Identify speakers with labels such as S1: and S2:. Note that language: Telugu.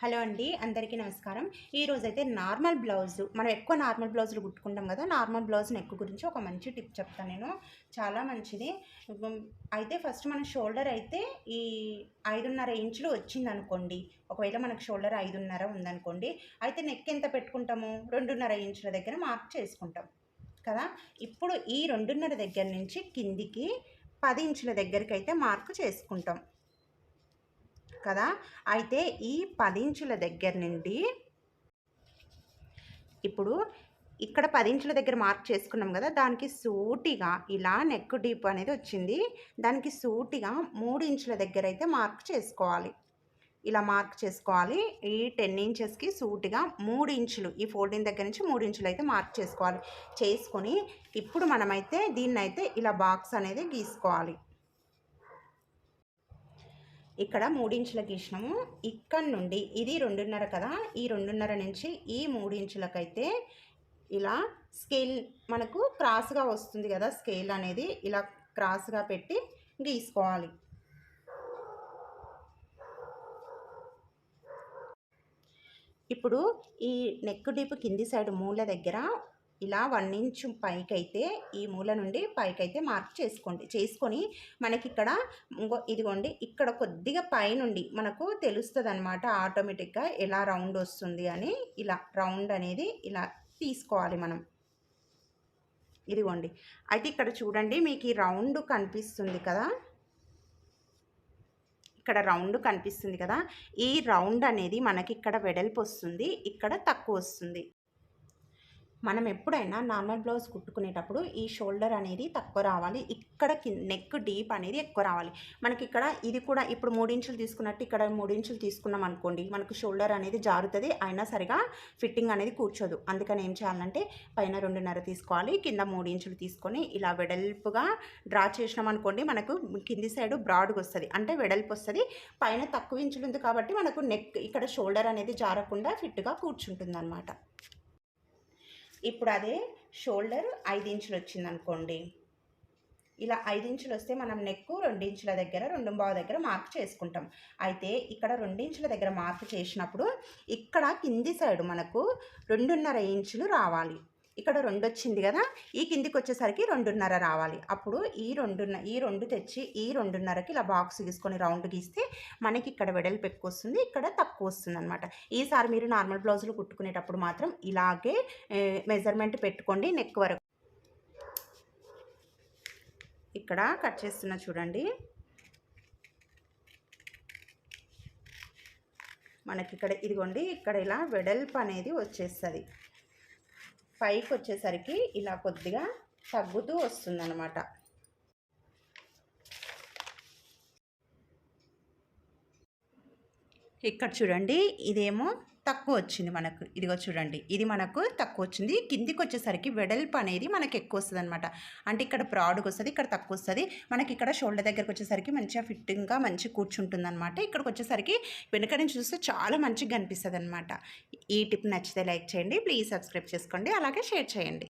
S1: హలో అండి అందరికీ నమస్కారం. ఈరోజు అయితే నార్మల్ బ్లౌజ్ మనం ఎక్కువ నార్మల్ బ్లౌజులు కుట్టుకుంటాం కదా నార్మల్ బ్లౌజ్ నెక్ గురించి ఒక మంచి టిప్ చెప్తాను నేను. చాలా మంచిది. అయితే ఫస్ట్ మన షోల్డర్ అయితే ఈ ఐదున్నర ఇంచులు వచ్చింది అనుకోండి ఒకవేళ మనకు షోల్డర్ ఐదున్నర ఉందనుకోండి అయితే నెక్ ఎంత పెట్టుకుంటాము? రెండున్నర ఇంచుల దగ్గర మార్క్ చేసుకుంటాం కదా? ఇప్పుడు ఈ రెండున్నర దగ్గర నుంచి కిందికి పది ఇంచుల దగ్గరికి అయితే మార్క్ చేసుకుంటాం. కదా? అయితే ఈ పది ఇంచుల దగ్గర నుండి ఇప్పుడు ఇక్కడ పది ఇంచుల దగ్గర మార్క్ చేసుకున్నాం కదా దానికి సూటిగా ఇలా నెక్ డీప్ అనేది వచ్చింది. దానికి సూటిగా మూడు ఇంచుల దగ్గర అయితే మార్క్ చేసుకోవాలి. ఇలా మార్క్ చేసుకోవాలి. ఈ టెన్ ఇంచెస్కి సూటిగా మూడు ఇంచులు ఈ ఫోల్డింగ్ దగ్గర నుంచి మూడు ఇంచులు అయితే మార్క్ చేసుకోవాలి. చేసుకొని ఇప్పుడు మనమైతే దీన్నైతే ఇలా బాక్స్ అనేది గీసుకోవాలి. ఇక్కడ మూడించుల గీసినాము ఇక్కడ నుండి ఇది రెండున్నర కదా? ఈ రెండున్నర నుంచి ఈ మూడించులకైతే ఇలా స్కేల్ మనకు క్రాస్గా వస్తుంది కదా స్కేల్ అనేది. ఇలా క్రాస్గా పెట్టి గీసుకోవాలి. ఇప్పుడు ఈ నెక్ డీప్ కింది సైడ్ మూల దగ్గర ఇలా వన్ ఇంచ్ పైకైతే ఈ మూల నుండి పైకైతే మార్క్ చేసుకోండి. చేసుకొని మనకి ఇక్కడ ఇంకో ఇదిగోండి ఇక్కడ కొద్దిగా పైనుండి మనకు తెలుస్తుంది అనమాట ఆటోమేటిక్గా ఎలా రౌండ్ వస్తుంది అని. ఇలా రౌండ్ అనేది ఇలా తీసుకోవాలి మనం. ఇదిగోండి అయితే ఇక్కడ చూడండి మీకు ఈ రౌండ్ కనిపిస్తుంది కదా. ఇక్కడ రౌండ్ కనిపిస్తుంది కదా. ఈ రౌండ్ అనేది మనకి ఇక్కడ వెడల్పు వస్తుంది ఇక్కడ తక్కువ వస్తుంది. మనం ఎప్పుడైనా నార్మల్ బ్లౌజ్ కుట్టుకునేటప్పుడు ఈ షోల్డర్ అనేది తక్కువ రావాలి. ఇక్కడ నెక్ డీప్ అనేది ఎక్కువ రావాలి. మనకి ఇక్కడ ఇది కూడా ఇప్పుడు మూడించులు తీసుకున్నట్టు ఇక్కడ మూడించులు తీసుకున్నాం అనుకోండి మనకు షోల్డర్ అనేది జారుతుంది. అయినా సరిగా ఫిట్టింగ్ అనేది కూర్చోదు. అందుకని ఏం చేయాలంటే పైన రెండున్నర తీసుకోవాలి కింద మూడించులు తీసుకొని ఇలా వెడల్పుగా డ్రా చేసినాం అనుకోండి మనకు కింది సైడ్ బ్రాడ్గా వస్తుంది. అంటే వెడల్పు వస్తుంది. పైన తక్కువ ఇంచులు ఉంది కాబట్టి మనకు నెక్ ఇక్కడ షోల్డర్ అనేది జారకుండా ఫిట్గా కూర్చుంటుంది అనమాట ఇప్పుడు అదే షోల్డర్ ఐదు ఇంచులు వచ్చింది అనుకోండి ఇలా ఐదు ఇంచులు వస్తే మనం నెక్కు రెండించుల దగ్గర రెండు బావ దగ్గర మార్క్ చేసుకుంటాం. అయితే ఇక్కడ రెండించుల దగ్గర మార్క్ చేసినప్పుడు ఇక్కడ కింది సైడ్ మనకు రెండున్నర ఇంచులు రావాలి. ఇక్కడ రెండు వచ్చింది కదా ఈ కిందికి వచ్చేసరికి రెండున్నర రావాలి. అప్పుడు ఈ రెండున్న ఈ రెండు తెచ్చి ఈ రెండున్నరకి ఇలా బాక్స్ గీసుకొని రౌండ్ గీస్తే మనకి ఇక్కడ వెడల్పు ఎక్కువ వస్తుంది ఇక్కడ తక్కువ వస్తుంది అనమాట ఈసారి మీరు నార్మల్ బ్లౌజులు కుట్టుకునేటప్పుడు మాత్రం ఇలాగే మెజర్మెంట్ పెట్టుకోండి నెక్ వరకు. ఇక్కడ కట్ చేస్తున్నా చూడండి. మనకి ఇక్కడ ఇదిగోండి ఇక్కడ ఇలా వెడల్పు అనేది వచ్చేస్తుంది. పైకి వచ్చేసరికి ఇలా కొద్దిగా తగ్గుతూ వస్తుందన్నమాట. ఇక్కడ చూడండి ఇదేమో తక్కువ వచ్చింది మనకు. ఇదిగో చూడండి. ఇది మనకు తక్కువ వచ్చింది కిందికి వచ్చేసరికి వెడల్పు అనేది మనకి ఎక్కువ వస్తుంది అనమాట అంటే ఇక్కడ ప్రాడుకు వస్తుంది ఇక్కడ తక్కువ వస్తుంది మనకి ఇక్కడ షోల్డర్ దగ్గరకు వచ్చేసరికి మంచిగా ఫిట్టింగ్గా మంచి కూర్చుంటుంది అనమాట ఇక్కడికి వచ్చేసరికి వెనుక నుంచి చూస్తే చాలా మంచిగా కనిపిస్తుంది అనమాట ఈ టిప్ నచ్చితే లైక్ చేయండి. ప్లీజ్ సబ్స్క్రైబ్ చేసుకోండి. అలాగే షేర్ చేయండి.